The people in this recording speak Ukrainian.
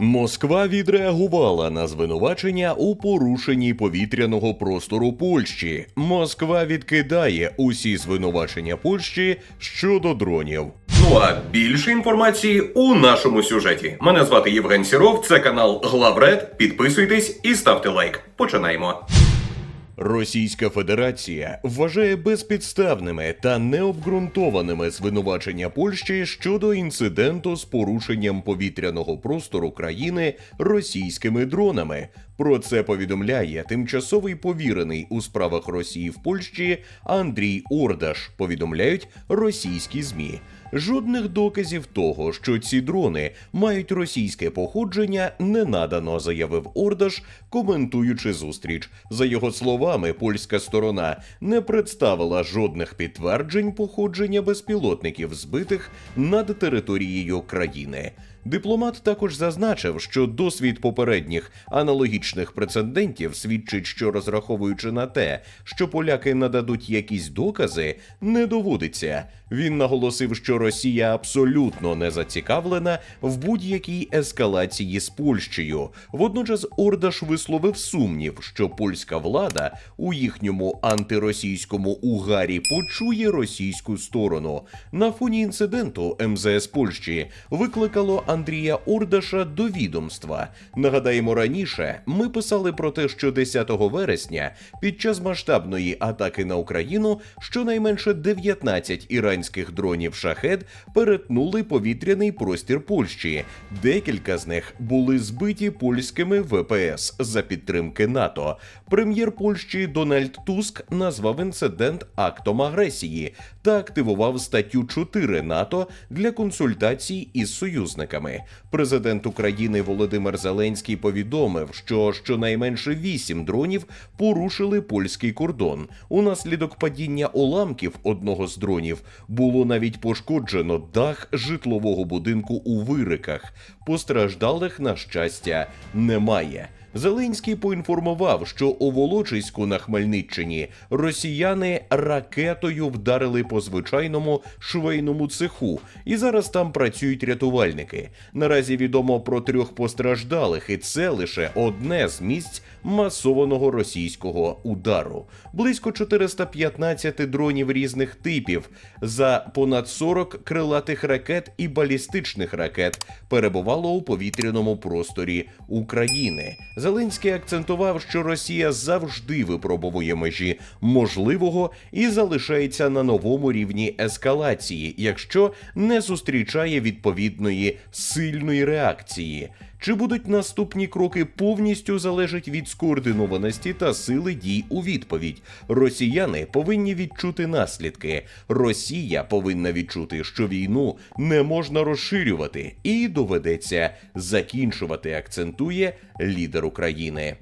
Москва відреагувала на звинувачення у порушенні повітряного простору Польщі. Москва відкидає усі звинувачення Польщі щодо дронів. Ну а більше інформації у нашому сюжеті. Мене звати Євген Сіров, це канал Главред. Підписуйтесь і ставте лайк. Починаємо. Російська Федерація вважає безпідставними та необґрунтованими звинувачення Польщі щодо інциденту з порушенням повітряного простору країни російськими дронами. Про це повідомляє тимчасовий повірений у справах Росії в Польщі Андрій Ордаш. Повідомляють російські змі. Жодних доказів того, що ці дрони мають російське походження, не надано, заявив Ордаш, коментуючи зустріч. За його словами, польська сторона не представила жодних підтверджень походження безпілотників, збитих над територією країни. Дипломат також зазначив, що досвід попередніх аналогічних прецедентів свідчить, що розраховуючи на те, що поляки нададуть якісь докази, не доводиться. Він наголосив, що Росія абсолютно не зацікавлена в будь-якій ескалації з Польщею. Водночас Ордаш висловив сумнів, що польська влада у їхньому антиросійському угарі почує російську сторону. На фоні інциденту МЗС Польщі викликало Андрія Ордаша до відомства. Нагадаємо, раніше ми писали про те, що 10 вересня під час масштабної атаки на Україну щонайменше 19 іранських дронів шахед перетнули повітряний простір Польщі. Декілька з них були збиті польськими ВПС за підтримки НАТО. Прем'єр Польщі Дональд Туск назвав інцидент актом агресії та активував статтю 4 НАТО для консультацій із союзниками. Президент України Володимир Зеленський повідомив, що щонайменше вісім дронів порушили польський кордон. Унаслідок падіння уламків одного з дронів було навіть пошкоджено дах житлового будинку у Вириках. Постраждалих, на щастя, немає. Зеленський поінформував, що у Волочиську на Хмельниччині росіяни ракетою вдарили по звичайному швейному цеху, і зараз там працюють рятувальники. Наразі відомо про трьох постраждалих, і це лише одне з місць масованого російського удару. Близько 415 дронів різних типів за понад 40 крилатих ракет і балістичних ракет перебувало у повітряному просторі України. Зеленський акцентував, що Росія завжди випробовує межі можливого і залишається на новому рівні ескалації, якщо не зустрічає відповідної сильної реакції. Чи будуть наступні кроки повністю залежать від скоординованості та сили дій у відповідь? Росіяни повинні відчути наслідки. Росія повинна відчути, що війну не можна розширювати і доведеться закінчувати. Акцентує лідер України.